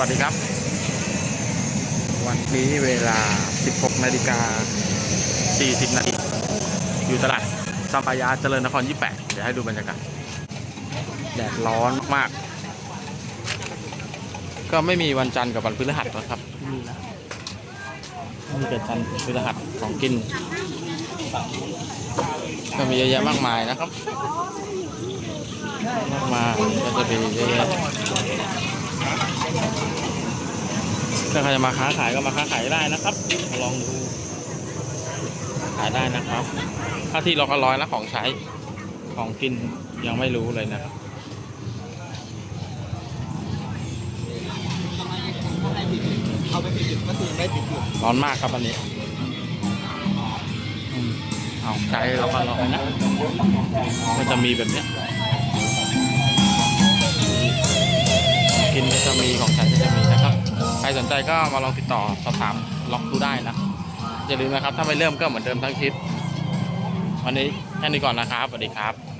วัสดีครับ วันนี้เวลา 16นาฬิกา40นาทีอยู่ตลาดซัมปายาเจริญนคร 28 เดี๋ยวให้ดูบรรยากาศแดดร้อนมาก ก็ไม่มีวันจันทร์กับวันพฤหัสนะครับมีนะมีแต่จันทร์พฤหัสของกิน ก็มีเยอะแยะมากมายนะครับมากมายก็จะมีเยอะแยะ ถ้าใครจะมาค้าขายก็มาค้าขายได้นะครับ มาลองดูขายได้นะครับ ถ้าที่เราก็ร้อยนะของใช้ของกินยังไม่รู้เลยนะครับเอาไปติดก็คือไม่ติดอยู่ร้อนมากครับวันนี้เอาใช้เราก็ร้อยนะก็จะมีแบบเนี้ยกินก็จะมีของ รสนใจก็มาลองติดต่อสอบถามล็อกดูได้นะ อย่าลืมนะครับ ถ้าไม่เริ่มก็เหมือนเดิมทั้งคลิป วันนี้แค่นี้ก่อนนะครับสวัสดีครับ